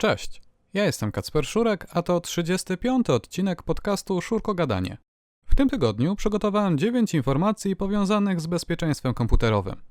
Cześć, ja jestem Kacper Szurek, a to 35. odcinek podcastu Szurko Gadanie. W tym tygodniu przygotowałem 9 informacji powiązanych z bezpieczeństwem komputerowym.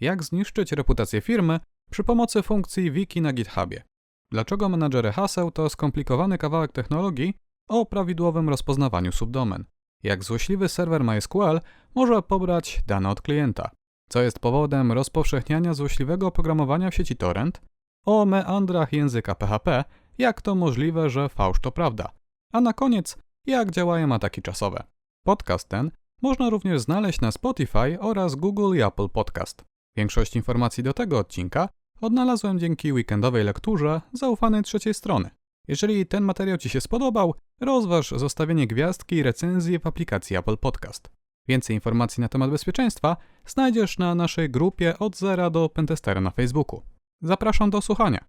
Jak zniszczyć reputację firmy przy pomocy funkcji wiki na GitHubie. Dlaczego menadżery haseł to skomplikowany kawałek technologii o prawidłowym rozpoznawaniu subdomen. Jak złośliwy serwer MySQL może pobrać dane od klienta. Co jest powodem rozpowszechniania złośliwego oprogramowania w sieci torrent o meandrach języka PHP, jak to możliwe, że fałsz to prawda. A na koniec, jak działają ataki czasowe. Podcast ten można również znaleźć na Spotify oraz Google i Apple Podcast. Większość informacji do tego odcinka odnalazłem dzięki weekendowej lekturze zaufanej trzeciej strony. Jeżeli ten materiał Ci się spodobał, rozważ zostawienie gwiazdki i recenzji w aplikacji Apple Podcast. Więcej informacji na temat bezpieczeństwa znajdziesz na naszej grupie od zera do Pentestera na Facebooku. Zapraszam do słuchania.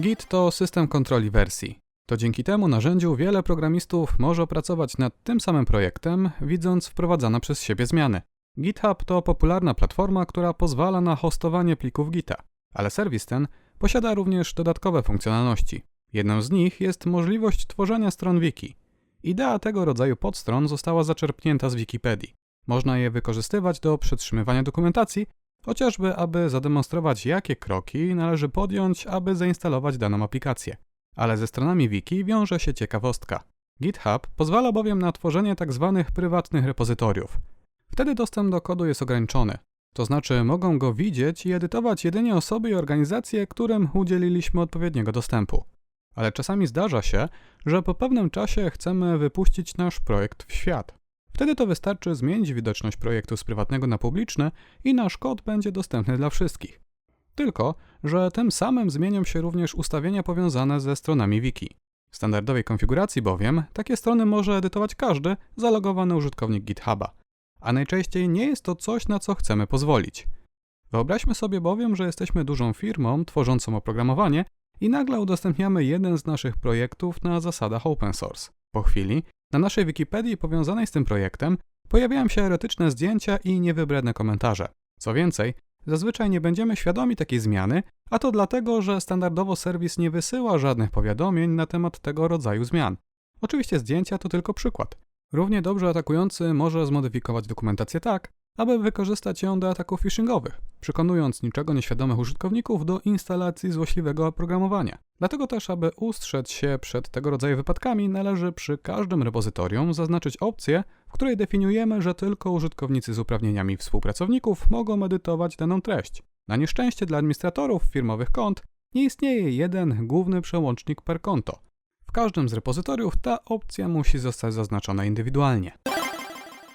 Git to system kontroli wersji. To dzięki temu narzędziu wiele programistów może opracować nad tym samym projektem, widząc wprowadzane przez siebie zmiany. GitHub to popularna platforma, która pozwala na hostowanie plików Gita, ale serwis ten posiada również dodatkowe funkcjonalności. Jedną z nich jest możliwość tworzenia stron wiki. Idea tego rodzaju podstron została zaczerpnięta z Wikipedii. Można je wykorzystywać do przetrzymywania dokumentacji, chociażby aby zademonstrować, jakie kroki należy podjąć, aby zainstalować daną aplikację. Ale ze stronami wiki wiąże się ciekawostka. GitHub pozwala bowiem na tworzenie tzw. Tak prywatnych repozytoriów. Wtedy dostęp do kodu jest ograniczony, to znaczy mogą go widzieć i edytować jedynie osoby i organizacje, którym udzieliliśmy odpowiedniego dostępu. Ale czasami zdarza się, że po pewnym czasie chcemy wypuścić nasz projekt w świat. Wtedy to wystarczy zmienić widoczność projektu z prywatnego na publiczny i nasz kod będzie dostępny dla wszystkich. Tylko, że tym samym zmienią się również ustawienia powiązane ze stronami wiki. W standardowej konfiguracji bowiem takie strony może edytować każdy zalogowany użytkownik GitHuba, a najczęściej nie jest to coś, na co chcemy pozwolić. Wyobraźmy sobie bowiem, że jesteśmy dużą firmą tworzącą oprogramowanie i nagle udostępniamy jeden z naszych projektów na zasadach open source. Po chwili na naszej Wikipedii powiązanej z tym projektem pojawiają się erotyczne zdjęcia i niewybredne komentarze. Co więcej, zazwyczaj nie będziemy świadomi takiej zmiany, a to dlatego, że standardowo serwis nie wysyła żadnych powiadomień na temat tego rodzaju zmian. Oczywiście zdjęcia to tylko przykład. Równie dobrze atakujący może zmodyfikować dokumentację tak, aby wykorzystać ją do ataków phishingowych, przekonując niczego nieświadomych użytkowników do instalacji złośliwego oprogramowania. Dlatego też, aby ustrzec się przed tego rodzaju wypadkami, należy przy każdym repozytorium zaznaczyć opcję, w której definiujemy, że tylko użytkownicy z uprawnieniami współpracowników mogą edytować daną treść. Na nieszczęście dla administratorów firmowych kont nie istnieje jeden główny przełącznik per konto. W każdym z repozytoriów ta opcja musi zostać zaznaczona indywidualnie.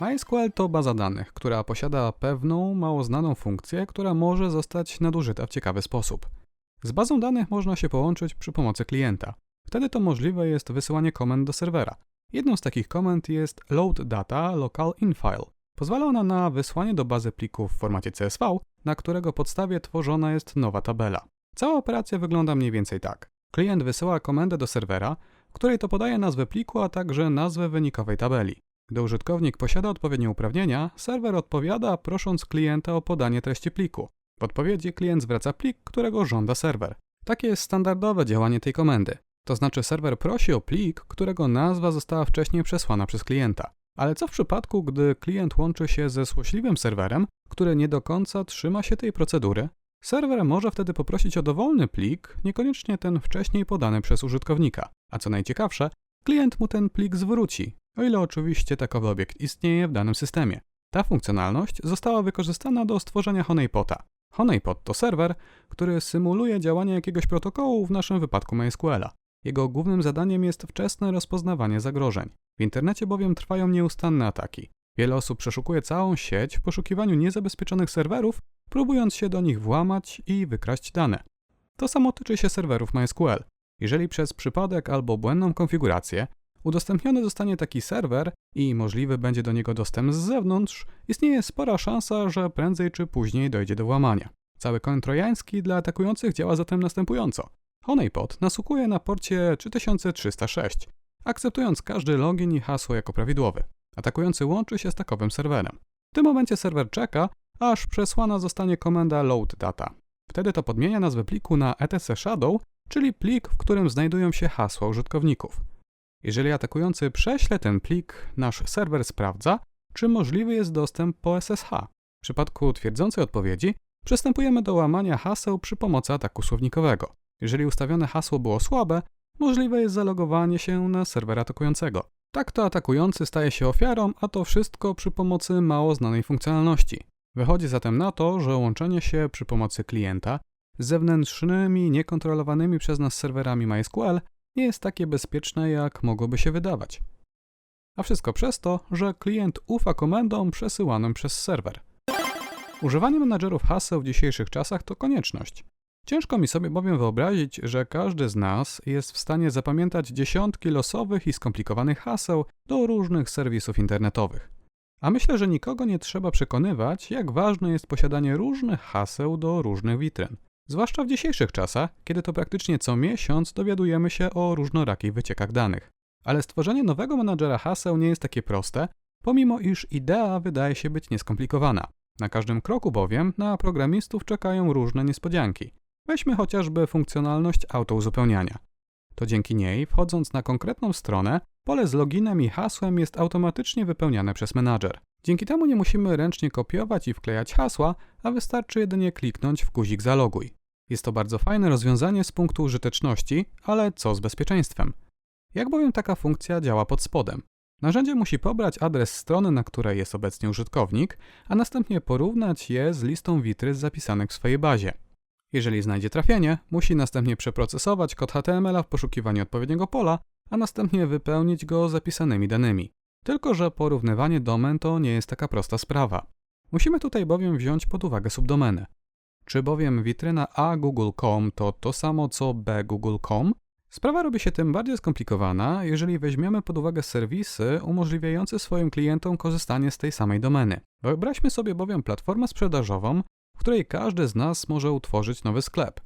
MySQL to baza danych, która posiada pewną, mało znaną funkcję, która może zostać nadużyta w ciekawy sposób. Z bazą danych można się połączyć przy pomocy klienta. Wtedy to możliwe jest wysyłanie komend do serwera. Jedną z takich komend jest load data local infile. Pozwala ona na wysłanie do bazy plików w formacie CSV, na którego podstawie tworzona jest nowa tabela. Cała operacja wygląda mniej więcej tak. Klient wysyła komendę do serwera, w której to podaje nazwę pliku, a także nazwę wynikowej tabeli. Gdy użytkownik posiada odpowiednie uprawnienia, serwer odpowiada, prosząc klienta o podanie treści pliku. W odpowiedzi klient zwraca plik, którego żąda serwer. Takie jest standardowe działanie tej komendy. To znaczy serwer prosi o plik, którego nazwa została wcześniej przesłana przez klienta. Ale co w przypadku, gdy klient łączy się ze złośliwym serwerem, który nie do końca trzyma się tej procedury? Serwer może wtedy poprosić o dowolny plik, niekoniecznie ten wcześniej podany przez użytkownika. A co najciekawsze, klient mu ten plik zwróci, o ile oczywiście takowy obiekt istnieje w danym systemie. Ta funkcjonalność została wykorzystana do stworzenia Honeypota. Honeypot to serwer, który symuluje działanie jakiegoś protokołu, w naszym wypadku MySQL-a. Jego głównym zadaniem jest wczesne rozpoznawanie zagrożeń. W internecie bowiem trwają nieustanne ataki. Wiele osób przeszukuje całą sieć w poszukiwaniu niezabezpieczonych serwerów, próbując się do nich włamać i wykraść dane. To samo tyczy się serwerów MySQL. Jeżeli przez przypadek albo błędną konfigurację udostępniony zostanie taki serwer i możliwy będzie do niego dostęp z zewnątrz, istnieje spora szansa, że prędzej czy później dojdzie do włamania. Cały koń trojański dla atakujących działa zatem następująco. Honeypot nasługuje na porcie 3306, akceptując każdy login i hasło jako prawidłowy. Atakujący łączy się z takowym serwerem. W tym momencie serwer czeka, aż przesłana zostanie komenda load data. Wtedy to podmienia nazwę pliku na etc shadow czyli plik, w którym znajdują się hasła użytkowników. Jeżeli atakujący prześle ten plik, nasz serwer sprawdza, czy możliwy jest dostęp po SSH. W przypadku twierdzącej odpowiedzi przystępujemy do łamania haseł przy pomocy ataku słownikowego. Jeżeli ustawione hasło było słabe, możliwe jest zalogowanie się na serwer atakującego. Tak to atakujący staje się ofiarą, a to wszystko przy pomocy mało znanej funkcjonalności. Wychodzi zatem na to, że łączenie się przy pomocy klienta z zewnętrznymi, niekontrolowanymi przez nas serwerami MySQL nie jest takie bezpieczne, jak mogłoby się wydawać. A wszystko przez to, że klient ufa komendom przesyłanym przez serwer. Używanie menadżerów haseł w dzisiejszych czasach to konieczność. Ciężko mi sobie bowiem wyobrazić, że każdy z nas jest w stanie zapamiętać dziesiątki losowych i skomplikowanych haseł do różnych serwisów internetowych. A myślę, że nikogo nie trzeba przekonywać, jak ważne jest posiadanie różnych haseł do różnych witryn. Zwłaszcza w dzisiejszych czasach, kiedy to praktycznie co miesiąc dowiadujemy się o różnorakich wyciekach danych. Ale stworzenie nowego menadżera haseł nie jest takie proste, pomimo iż idea wydaje się być nieskomplikowana. Na każdym kroku bowiem na programistów czekają różne niespodzianki. Weźmy chociażby funkcjonalność autouzupełniania. To dzięki niej, wchodząc na konkretną stronę, pole z loginem i hasłem jest automatycznie wypełniane przez menadżer. Dzięki temu nie musimy ręcznie kopiować i wklejać hasła, a wystarczy jedynie kliknąć w guzik zaloguj. Jest to bardzo fajne rozwiązanie z punktu użyteczności, ale co z bezpieczeństwem? Jak bowiem taka funkcja działa pod spodem? Narzędzie musi pobrać adres strony, na której jest obecnie użytkownik, a następnie porównać je z listą witry zapisanych w swojej bazie. Jeżeli znajdzie trafienie, musi następnie przeprocesować kod HTML w poszukiwaniu odpowiedniego pola, a następnie wypełnić go zapisanymi danymi. Tylko, że porównywanie domen to nie jest taka prosta sprawa. Musimy tutaj bowiem wziąć pod uwagę subdomeny. Czy bowiem witryna a google.com to to samo co b google.com? Sprawa robi się tym bardziej skomplikowana, jeżeli weźmiemy pod uwagę serwisy umożliwiające swoim klientom korzystanie z tej samej domeny. Wyobraźmy sobie bowiem platformę sprzedażową, w której każdy z nas może utworzyć nowy sklep.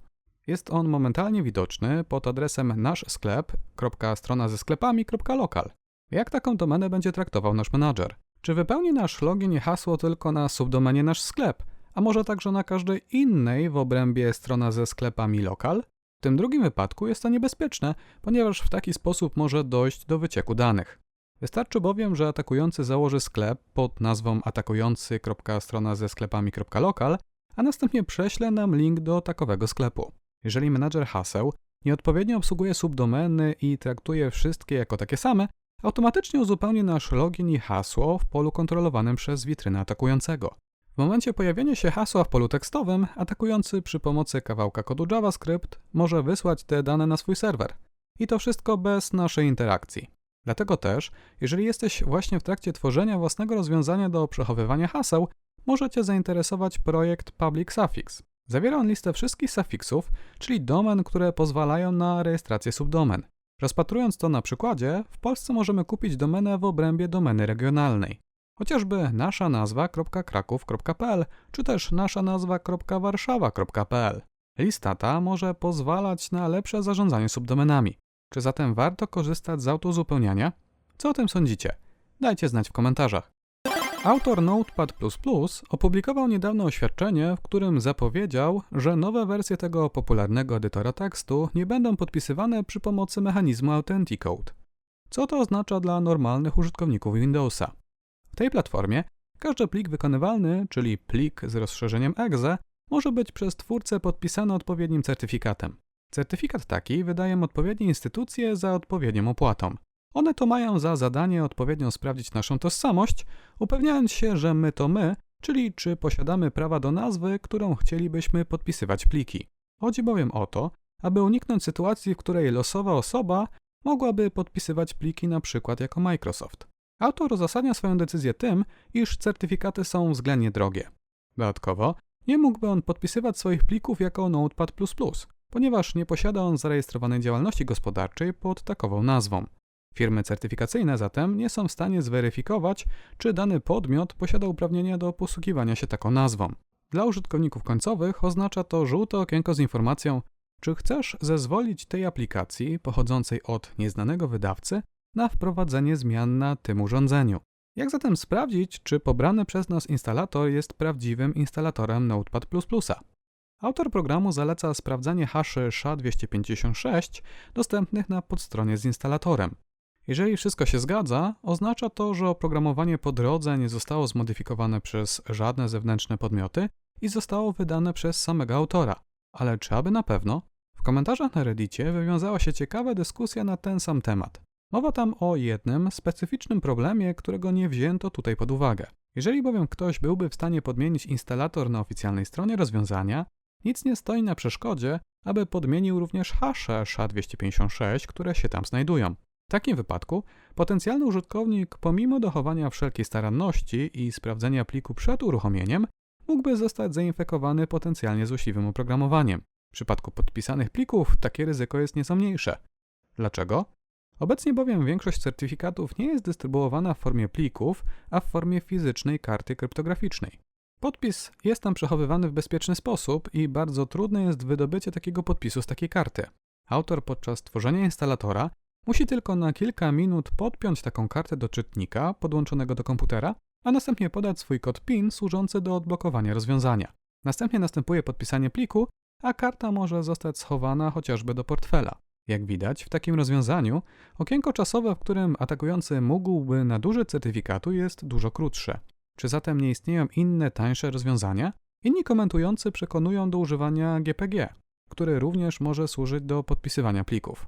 Jest on momentalnie widoczny pod adresem naszsklep.strona ze sklepami.lokal. Jak taką domenę będzie traktował nasz menadżer? Czy wypełni nasz login i hasło tylko na subdomenie nasz sklep, a może także na każdej innej w obrębie strona ze sklepami lokal? W tym drugim wypadku jest to niebezpieczne, ponieważ w taki sposób może dojść do wycieku danych. Wystarczy bowiem, że atakujący założy sklep pod nazwą atakujący.strona ze sklepami.lokal, a następnie prześle nam link do takowego sklepu. Jeżeli menadżer haseł nieodpowiednio obsługuje subdomeny i traktuje wszystkie jako takie same, automatycznie uzupełni nasz login i hasło w polu kontrolowanym przez witrynę atakującego. W momencie pojawienia się hasła w polu tekstowym, atakujący przy pomocy kawałka kodu JavaScript może wysłać te dane na swój serwer. I to wszystko bez naszej interakcji. Dlatego też, jeżeli jesteś właśnie w trakcie tworzenia własnego rozwiązania do przechowywania haseł, możecie zainteresować projekt Public Suffix. Zawiera on listę wszystkich sufiksów, czyli domen, które pozwalają na rejestrację subdomen. Rozpatrując to na przykładzie, w Polsce możemy kupić domenę w obrębie domeny regionalnej. Chociażby nasza nazwa.kraków.pl czy też nasza nazwa.warszawa.pl. Lista ta może pozwalać na lepsze zarządzanie subdomenami. Czy zatem warto korzystać z autozupełniania? Co o tym sądzicie? Dajcie znać w komentarzach. Autor Notepad opublikował niedawno oświadczenie, w którym zapowiedział, że nowe wersje tego popularnego edytora tekstu nie będą podpisywane przy pomocy mechanizmu Authenticode. Co to oznacza dla normalnych użytkowników Windowsa? W tej platformie każdy plik wykonywalny, czyli plik z rozszerzeniem exe, może być przez twórcę podpisany odpowiednim certyfikatem. Certyfikat taki wydają odpowiednie instytucje za odpowiednią opłatą. One to mają za zadanie odpowiednio sprawdzić naszą tożsamość, upewniając się, że my to my, czyli czy posiadamy prawa do nazwy, którą chcielibyśmy podpisywać pliki. Chodzi bowiem o to, aby uniknąć sytuacji, w której losowa osoba mogłaby podpisywać pliki na przykład jako Microsoft. Autor uzasadnia swoją decyzję tym, iż certyfikaty są względnie drogie. Dodatkowo, nie mógłby on podpisywać swoich plików jako Notepad++, ponieważ nie posiada on zarejestrowanej działalności gospodarczej pod takową nazwą. Firmy certyfikacyjne zatem nie są w stanie zweryfikować, czy dany podmiot posiada uprawnienia do posługiwania się taką nazwą. Dla użytkowników końcowych oznacza to żółte okienko z informacją, czy chcesz zezwolić tej aplikacji pochodzącej od nieznanego wydawcy na wprowadzenie zmian na tym urządzeniu. Jak zatem sprawdzić, czy pobrany przez nas instalator jest prawdziwym instalatorem Notepad++? Autor programu zaleca sprawdzanie haszy SHA-256 dostępnych na podstronie z instalatorem. Jeżeli wszystko się zgadza, oznacza to, że oprogramowanie po drodze nie zostało zmodyfikowane przez żadne zewnętrzne podmioty i zostało wydane przez samego autora. Ale czy aby na pewno? W komentarzach na Reddicie wywiązała się ciekawa dyskusja na ten sam temat. Mowa tam o jednym specyficznym problemie, którego nie wzięto tutaj pod uwagę. Jeżeli bowiem ktoś byłby w stanie podmienić instalator na oficjalnej stronie rozwiązania, nic nie stoi na przeszkodzie, aby podmienił również hasze SHA-256, które się tam znajdują. W takim wypadku potencjalny użytkownik, pomimo dochowania wszelkiej staranności i sprawdzenia pliku przed uruchomieniem, mógłby zostać zainfekowany potencjalnie złośliwym oprogramowaniem. W przypadku podpisanych plików takie ryzyko jest nieco mniejsze. Dlaczego? Obecnie bowiem większość certyfikatów nie jest dystrybuowana w formie plików, a w formie fizycznej karty kryptograficznej. Podpis jest tam przechowywany w bezpieczny sposób i bardzo trudne jest wydobycie takiego podpisu z takiej karty. Autor podczas tworzenia instalatora musi tylko na kilka minut podpiąć taką kartę do czytnika podłączonego do komputera, a następnie podać swój kod PIN służący do odblokowania rozwiązania. Następnie następuje podpisanie pliku, a karta może zostać schowana chociażby do portfela. Jak widać, w takim rozwiązaniu okienko czasowe, w którym atakujący mógłby nadużyć certyfikatu, jest dużo krótsze. Czy zatem nie istnieją inne, tańsze rozwiązania? Inni komentujący przekonują do używania GPG, który również może służyć do podpisywania plików.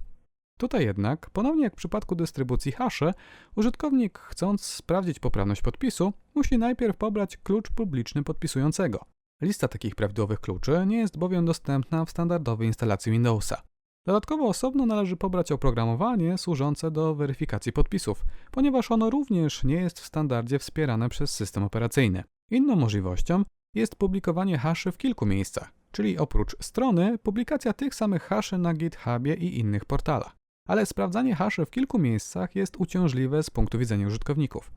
Tutaj jednak, ponownie jak w przypadku dystrybucji hasze, użytkownik chcąc sprawdzić poprawność podpisu, musi najpierw pobrać klucz publiczny podpisującego. Lista takich prawidłowych kluczy nie jest bowiem dostępna w standardowej instalacji Windowsa. Dodatkowo osobno należy pobrać oprogramowanie służące do weryfikacji podpisów, ponieważ ono również nie jest w standardzie wspierane przez system operacyjny. Inną możliwością jest publikowanie haszy w kilku miejscach, czyli oprócz strony, publikacja tych samych haszy na GitHubie i innych portalach. Ale sprawdzanie haszy w kilku miejscach jest uciążliwe z punktu widzenia użytkowników.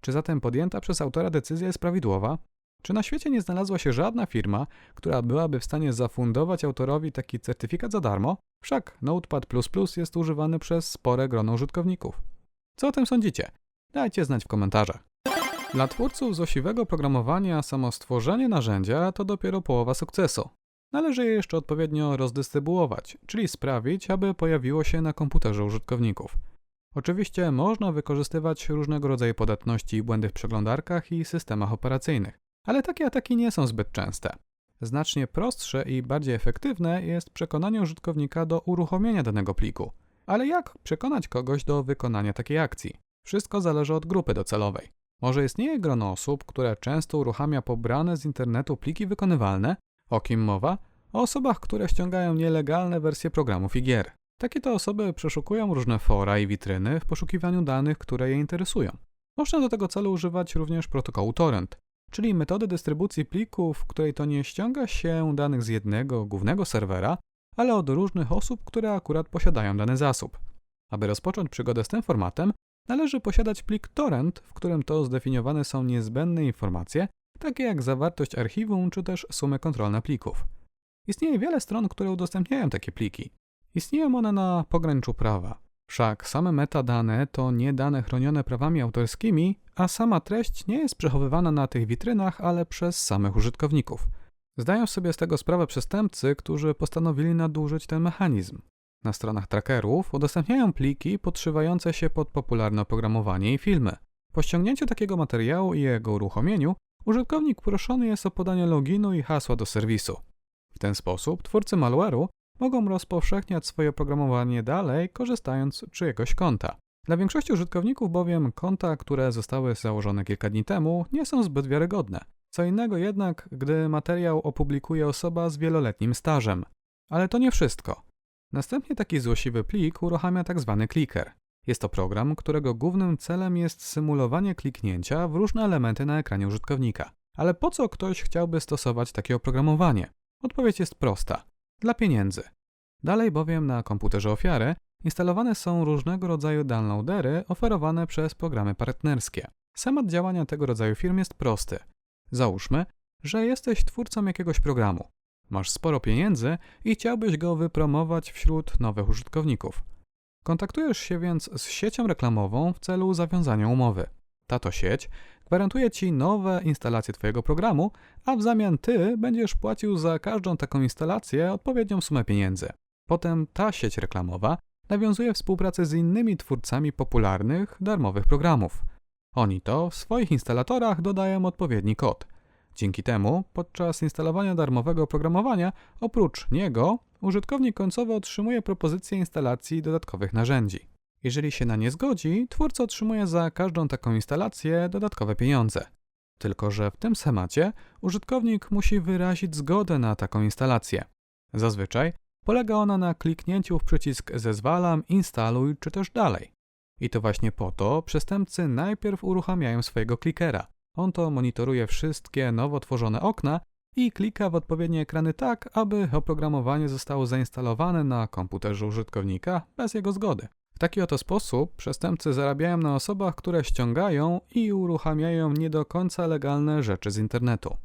Czy zatem podjęta przez autora decyzja jest prawidłowa? Czy na świecie nie znalazła się żadna firma, która byłaby w stanie zafundować autorowi taki certyfikat za darmo? Wszak Notepad jest używany przez spore grono użytkowników. Co o tym sądzicie? Dajcie znać w komentarzach. Dla twórców złośliwego programowania samo stworzenie narzędzia to dopiero połowa sukcesu. Należy je jeszcze odpowiednio rozdystrybuować, czyli sprawić, aby pojawiło się na komputerze użytkowników. Oczywiście można wykorzystywać różnego rodzaju podatności i błędy w przeglądarkach i systemach operacyjnych. Ale takie ataki nie są zbyt częste. Znacznie prostsze i bardziej efektywne jest przekonanie użytkownika do uruchomienia danego pliku. Ale jak przekonać kogoś do wykonania takiej akcji? Wszystko zależy od grupy docelowej. Może istnieje grono osób, które często uruchamia pobrane z internetu pliki wykonywalne, o kim mowa? O osobach, które ściągają nielegalne wersje programów i gier. Takie to osoby przeszukują różne fora i witryny w poszukiwaniu danych, które je interesują. Można do tego celu używać również protokołu torrent, czyli metody dystrybucji plików, w której to nie ściąga się danych z jednego głównego serwera, ale od różnych osób, które akurat posiadają dany zasób. Aby rozpocząć przygodę z tym formatem, należy posiadać plik torrent, w którym to zdefiniowane są niezbędne informacje, takie jak zawartość archiwum czy też sumy kontrolne plików. Istnieje wiele stron, które udostępniają takie pliki. Istnieją one na pograniczu prawa. Wszak same metadane to nie dane chronione prawami autorskimi, a sama treść nie jest przechowywana na tych witrynach, ale przez samych użytkowników. Zdają sobie z tego sprawę przestępcy, którzy postanowili nadużyć ten mechanizm. Na stronach trackerów udostępniają pliki podszywające się pod popularne oprogramowanie i filmy. Po ściągnięciu takiego materiału i jego uruchomieniu, użytkownik proszony jest o podanie loginu i hasła do serwisu. W ten sposób twórcy malware'u mogą rozpowszechniać swoje oprogramowanie dalej, korzystając z czyjegoś konta. Dla większości użytkowników bowiem konta, które zostały założone kilka dni temu, nie są zbyt wiarygodne. Co innego jednak, gdy materiał opublikuje osoba z wieloletnim stażem. Ale to nie wszystko. Następnie taki złośliwy plik uruchamia tzw. Tak clicker. Jest to program, którego głównym celem jest symulowanie kliknięcia w różne elementy na ekranie użytkownika. Ale po co ktoś chciałby stosować takie oprogramowanie? Odpowiedź jest prosta dla pieniędzy. Dalej bowiem na komputerze ofiary instalowane są różnego rodzaju downloadery oferowane przez programy partnerskie. Schemat działania tego rodzaju firm jest prosty. Załóżmy, że jesteś twórcą jakiegoś programu. Masz sporo pieniędzy i chciałbyś go wypromować wśród nowych użytkowników. Kontaktujesz się więc z siecią reklamową w celu zawiązania umowy. Tato sieć gwarantuje Ci nowe instalacje Twojego programu, a w zamian Ty będziesz płacił za każdą taką instalację odpowiednią sumę pieniędzy. Potem ta sieć reklamowa nawiązuje współpracę z innymi twórcami popularnych, darmowych programów. Oni to w swoich instalatorach dodają odpowiedni kod. Dzięki temu, podczas instalowania darmowego oprogramowania, oprócz niego, użytkownik końcowy otrzymuje propozycję instalacji dodatkowych narzędzi. Jeżeli się na nie zgodzi, twórca otrzymuje za każdą taką instalację dodatkowe pieniądze. Tylko, że w tym schemacie użytkownik musi wyrazić zgodę na taką instalację. Zazwyczaj polega ona na kliknięciu w przycisk zezwalam, instaluj czy też dalej. I to właśnie po to przestępcy najpierw uruchamiają swojego klikera. On to monitoruje wszystkie nowo tworzone okna i klika w odpowiednie ekrany tak, aby oprogramowanie zostało zainstalowane na komputerze użytkownika bez jego zgody. Taki oto sposób przestępcy zarabiają na osobach, które ściągają i uruchamiają nie do końca legalne rzeczy z internetu.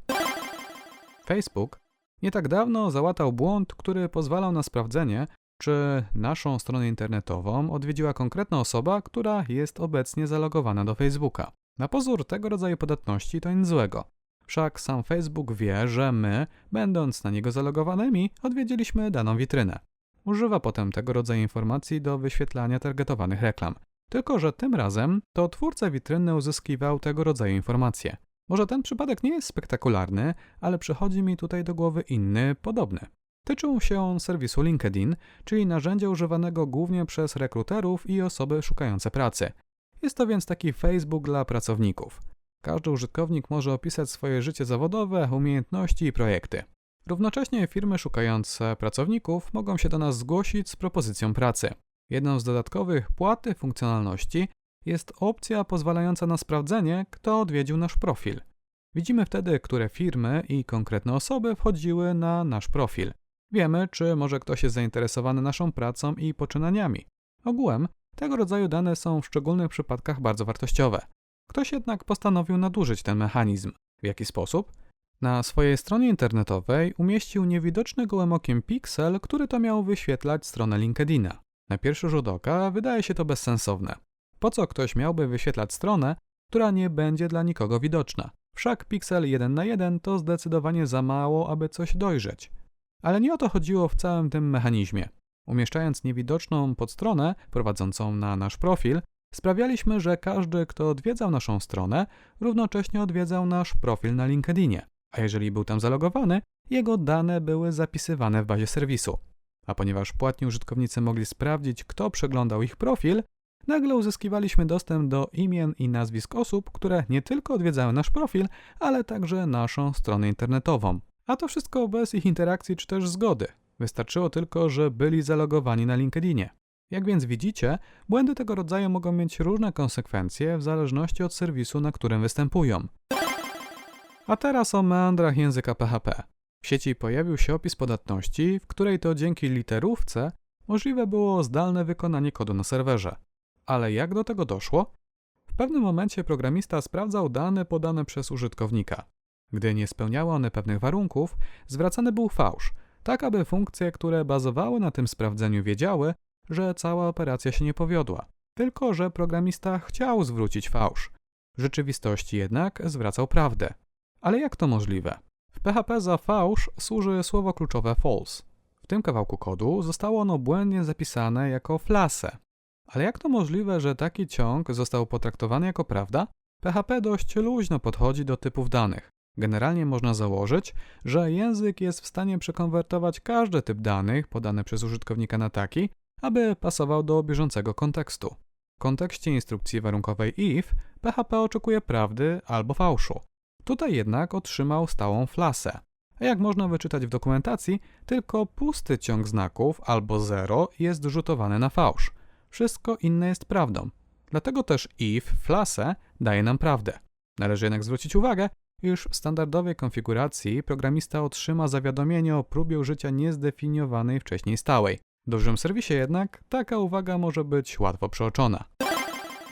Facebook nie tak dawno załatał błąd, który pozwalał na sprawdzenie, czy naszą stronę internetową odwiedziła konkretna osoba, która jest obecnie zalogowana do Facebooka. Na pozór tego rodzaju podatności to nic złego. Wszak sam Facebook wie, że my, będąc na niego zalogowanymi, odwiedziliśmy daną witrynę. Używa potem tego rodzaju informacji do wyświetlania targetowanych reklam. Tylko, że tym razem to twórca witryny uzyskiwał tego rodzaju informacje. Może ten przypadek nie jest spektakularny, ale przychodzi mi tutaj do głowy inny, podobny. Tyczył się on serwisu LinkedIn, czyli narzędzia używanego głównie przez rekruterów i osoby szukające pracy. Jest to więc taki Facebook dla pracowników. Każdy użytkownik może opisać swoje życie zawodowe, umiejętności i projekty. Równocześnie firmy szukające pracowników mogą się do nas zgłosić z propozycją pracy. Jedną z dodatkowych płaty funkcjonalności jest opcja pozwalająca na sprawdzenie, kto odwiedził nasz profil. Widzimy wtedy, które firmy i konkretne osoby wchodziły na nasz profil. Wiemy, czy może ktoś jest zainteresowany naszą pracą i poczynaniami. Ogółem tego rodzaju dane są w szczególnych przypadkach bardzo wartościowe. Ktoś jednak postanowił nadużyć ten mechanizm. W jaki sposób? Na swojej stronie internetowej umieścił niewidoczny gołym okiem piksel, który to miał wyświetlać stronę LinkedIna. Na pierwszy rzut oka wydaje się to bezsensowne. Po co ktoś miałby wyświetlać stronę, która nie będzie dla nikogo widoczna? Wszak piksel 1 na 1 to zdecydowanie za mało, aby coś dojrzeć. Ale nie o to chodziło w całym tym mechanizmie. Umieszczając niewidoczną podstronę prowadzącą na nasz profil, sprawialiśmy, że każdy, kto odwiedzał naszą stronę, równocześnie odwiedzał nasz profil na LinkedInie, a jeżeli był tam zalogowany, jego dane były zapisywane w bazie serwisu. A ponieważ płatni użytkownicy mogli sprawdzić, kto przeglądał ich profil, nagle uzyskiwaliśmy dostęp do imien i nazwisk osób, które nie tylko odwiedzały nasz profil, ale także naszą stronę internetową. A to wszystko bez ich interakcji czy też zgody. Wystarczyło tylko, że byli zalogowani na LinkedInie. Jak więc widzicie, błędy tego rodzaju mogą mieć różne konsekwencje w zależności od serwisu, na którym występują. A teraz o meandrach języka PHP. W sieci pojawił się opis podatności, w której to dzięki literówce możliwe było zdalne wykonanie kodu na serwerze. Ale jak do tego doszło? W pewnym momencie programista sprawdzał dane podane przez użytkownika. Gdy nie spełniały one pewnych warunków, zwracany był fałsz, tak aby funkcje, które bazowały na tym sprawdzeniu, wiedziały, że cała operacja się nie powiodła. Tylko, że programista chciał zwrócić fałsz. W rzeczywistości jednak zwracał prawdę. Ale jak to możliwe? W PHP za fałsz służy słowo kluczowe false. W tym kawałku kodu zostało ono błędnie zapisane jako flase. Ale jak to możliwe, że taki ciąg został potraktowany jako prawda? PHP dość luźno podchodzi do typów danych. Generalnie można założyć, że język jest w stanie przekonwertować każdy typ danych podany przez użytkownika na taki, aby pasował do bieżącego kontekstu. W kontekście instrukcji warunkowej if PHP oczekuje prawdy albo fałszu. Tutaj jednak otrzymał stałą flasę. A jak można wyczytać w dokumentacji, tylko pusty ciąg znaków albo zero jest rzutowany na fałsz. Wszystko inne jest prawdą. Dlatego też if flasę daje nam prawdę. Należy jednak zwrócić uwagę, iż w standardowej konfiguracji programista otrzyma zawiadomienie o próbie użycia niezdefiniowanej wcześniej stałej. W dużym serwisie jednak taka uwaga może być łatwo przeoczona.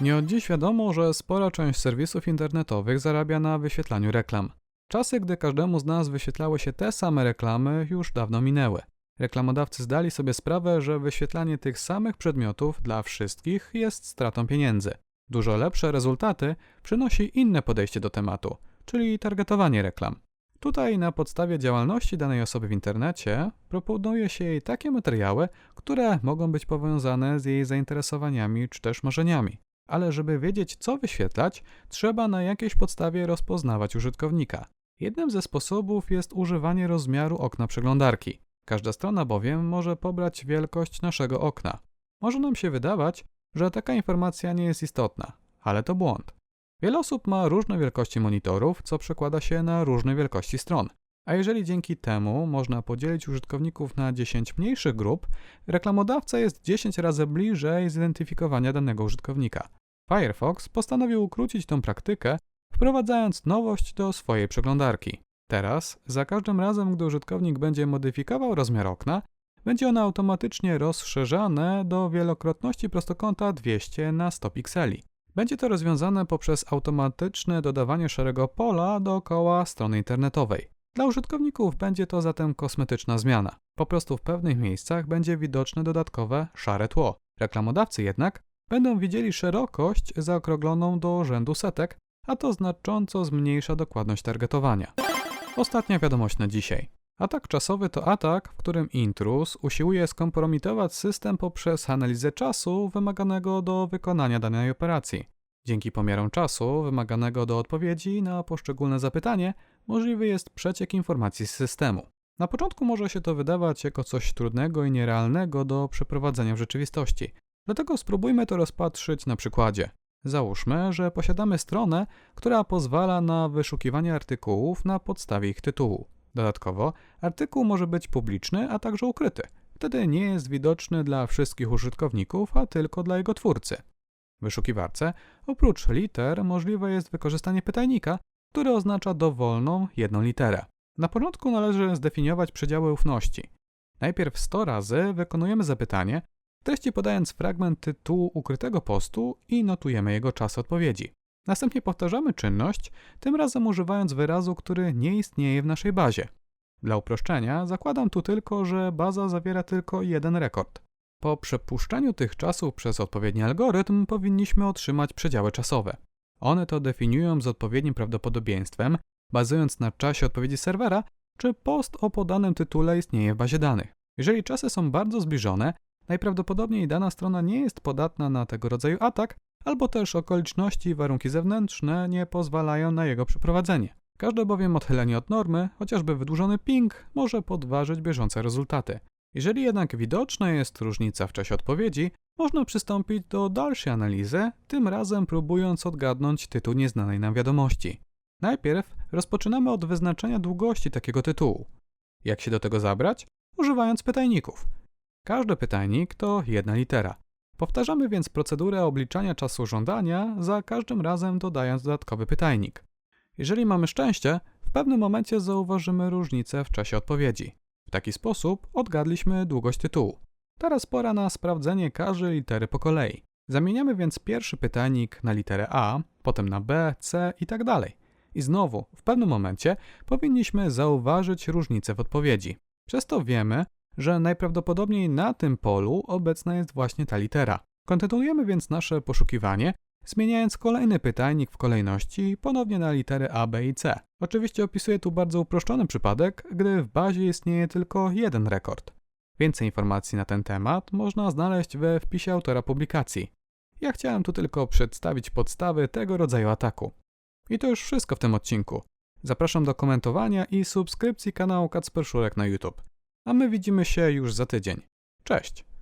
Nie od dziś wiadomo, że spora część serwisów internetowych zarabia na wyświetlaniu reklam. Czasy, gdy każdemu z nas wyświetlały się te same reklamy, już dawno minęły. Reklamodawcy zdali sobie sprawę, że wyświetlanie tych samych przedmiotów dla wszystkich jest stratą pieniędzy. Dużo lepsze rezultaty przynosi inne podejście do tematu, czyli targetowanie reklam. Tutaj na podstawie działalności danej osoby w internecie proponuje się jej takie materiały, które mogą być powiązane z jej zainteresowaniami czy też marzeniami. Ale żeby wiedzieć, co wyświetlać, trzeba na jakiejś podstawie rozpoznawać użytkownika. Jednym ze sposobów jest używanie rozmiaru okna przeglądarki. Każda strona bowiem może pobrać wielkość naszego okna. Może nam się wydawać, że taka informacja nie jest istotna, ale to błąd. Wiele osób ma różne wielkości monitorów, co przekłada się na różne wielkości stron. A jeżeli dzięki temu można podzielić użytkowników na 10 mniejszych grup, reklamodawca jest 10 razy bliżej zidentyfikowania danego użytkownika. Firefox postanowił ukrócić tą praktykę, wprowadzając nowość do swojej przeglądarki. Teraz, za każdym razem, gdy użytkownik będzie modyfikował rozmiar okna, będzie ono automatycznie rozszerzane do wielokrotności prostokąta 200 na 100 pikseli. Będzie to rozwiązane poprzez automatyczne dodawanie szarego pola dookoła strony internetowej. Dla użytkowników będzie to zatem kosmetyczna zmiana. Po prostu w pewnych miejscach będzie widoczne dodatkowe szare tło. Reklamodawcy jednak będą widzieli szerokość zaokrągloną do rzędu setek, a to znacząco zmniejsza dokładność targetowania. Ostatnia wiadomość na dzisiaj. Atak czasowy to atak, w którym intruz usiłuje skompromitować system poprzez analizę czasu wymaganego do wykonania danej operacji. Dzięki pomiarom czasu wymaganego do odpowiedzi na poszczególne zapytanie możliwy jest przeciek informacji z systemu. Na początku może się to wydawać jako coś trudnego i nierealnego do przeprowadzenia w rzeczywistości. Dlatego spróbujmy to rozpatrzyć na przykładzie. Załóżmy, że posiadamy stronę, która pozwala na wyszukiwanie artykułów na podstawie ich tytułu. Dodatkowo, artykuł może być publiczny, a także ukryty. Wtedy nie jest widoczny dla wszystkich użytkowników, a tylko dla jego twórcy. W wyszukiwarce oprócz liter możliwe jest wykorzystanie pytajnika, który oznacza dowolną jedną literę. Na początku należy zdefiniować przedziały ufności. Najpierw 100 razy wykonujemy zapytanie, w treści podając fragment tytułu ukrytego postu i notujemy jego czas odpowiedzi. Następnie powtarzamy czynność, tym razem używając wyrazu, który nie istnieje w naszej bazie. Dla uproszczenia zakładam tu tylko, że baza zawiera tylko jeden rekord. Po przepuszczeniu tych czasów przez odpowiedni algorytm powinniśmy otrzymać przedziały czasowe. One to definiują z odpowiednim prawdopodobieństwem, bazując na czasie odpowiedzi serwera, czy post o podanym tytule istnieje w bazie danych. Jeżeli czasy są bardzo zbliżone, najprawdopodobniej dana strona nie jest podatna na tego rodzaju atak, albo też okoliczności i warunki zewnętrzne nie pozwalają na jego przeprowadzenie. Każde bowiem odchylenie od normy, chociażby wydłużony ping, może podważyć bieżące rezultaty. Jeżeli jednak widoczna jest różnica w czasie odpowiedzi, można przystąpić do dalszej analizy, tym razem próbując odgadnąć tytuł nieznanej nam wiadomości. Najpierw rozpoczynamy od wyznaczenia długości takiego tytułu. Jak się do tego zabrać? Używając pytajników. Każdy pytajnik to jedna litera. Powtarzamy więc procedurę obliczania czasu żądania, za każdym razem dodając dodatkowy pytajnik. Jeżeli mamy szczęście, w pewnym momencie zauważymy różnicę w czasie odpowiedzi. W taki sposób odgadliśmy długość tytułu. Teraz pora na sprawdzenie każdej litery po kolei. Zamieniamy więc pierwszy pytajnik na literę A, potem na B, C i tak dalej. I znowu, w pewnym momencie powinniśmy zauważyć różnicę w odpowiedzi. Przez to wiemy, że najprawdopodobniej na tym polu obecna jest właśnie ta litera. Kontynuujemy więc nasze poszukiwanie, zmieniając kolejny pytajnik w kolejności ponownie na litery A, B i C. Oczywiście opisuję tu bardzo uproszczony przypadek, gdy w bazie istnieje tylko jeden rekord. Więcej informacji na ten temat można znaleźć we wpisie autora publikacji. Ja chciałem tu tylko przedstawić podstawy tego rodzaju ataku. I to już wszystko w tym odcinku. Zapraszam do komentowania i subskrypcji kanału Kacper Szurek na YouTube. A my widzimy się już za tydzień. Cześć!